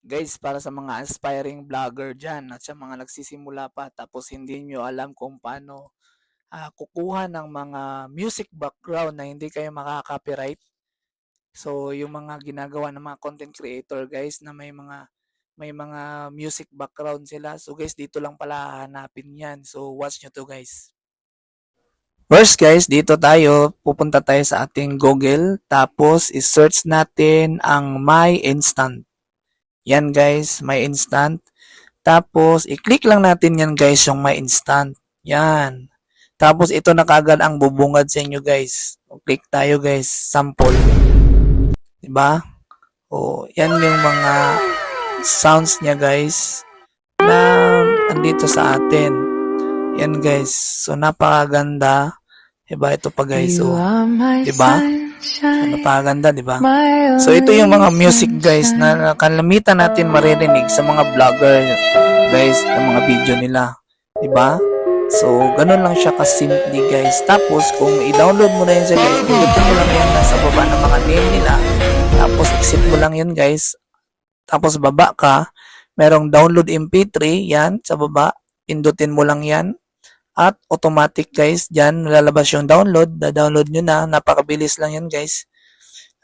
Guys, para sa mga aspiring vlogger dyan at sa mga nagsisimula pa tapos hindi nyo alam kung paano ah, kukuha ng mga music background na hindi kayo makaka-copyright. So, yung mga ginagawa ng mga content creator guys na may mga may mga music background sila. So guys, dito lang pala hahanapin yan. So watch nyo to guys. First guys, dito tayo, pupunta tayo sa ating Google, tapos i-search natin ang My Instant. Yan guys, My Instant. Tapos, i-click lang natin yan guys, yung My Instant. Yan. Tapos, ito na kagad ang bubungad sa inyo guys. O, click tayo guys, sample. Diba? O, yan yung mga sounds niya guys na andito sa atin. Yan guys. So, napakaganda. Diba? Ito pa guys. So, my diba? Napakaganda, diba? my So ito yung mga music guys na kalamitan natin maririnig sa mga vlogger guys ng mga video nila. 'Di ba? So ganun lang siya kasimple guys. Tapos kung i-download mo na yun sa guys, pindutin mo lang yan nasa baba ng mga name nila. Tapos exit mo lang yun guys. Tapos baba ka, merong download MP3 yan sa baba. Pindutin mo lang yan. At automatic guys, dyan lalabas yung download. Da-download nyo na. Napakabilis lang yan guys.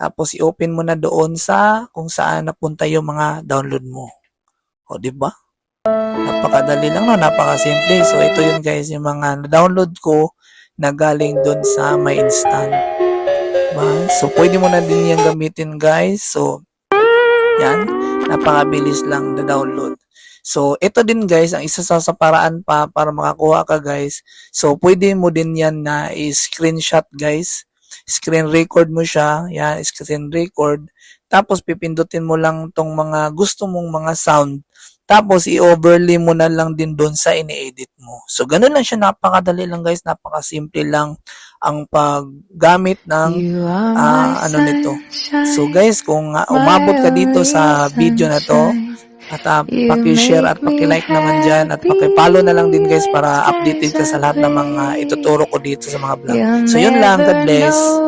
Tapos i-open mo na doon sa kung saan napunta yung mga download mo. O, di ba? Napakadali lang no, napakasimple. So ito yun guys, yung mga download ko na galing doon sa My Instant. Diba? So pwede mo na din yan gamitin guys. So yan, napakabilis lang na download. So ito din guys, ang isa sa, sa paraan pa para makakuha ka guys. So pwede mo din yan na i-screenshot guys screen record mo siya, yan, screen record. Tapos pipindutin mo lang tong mga gusto mong mga sound. Tapos i-overlay mo na lang din doon sa ini-edit mo. So ganun lang siya, napakadali lang guys, napakasimple lang ang paggamit ng my ano nito. So guys, kung my umabot ka dito sa video na to. At uh, paki-share at paki-like naman dyan at paki-follow na lang din guys para updated ka sa lahat ng mga ituturo ko dito sa mga vlog. So yun lang, God bless.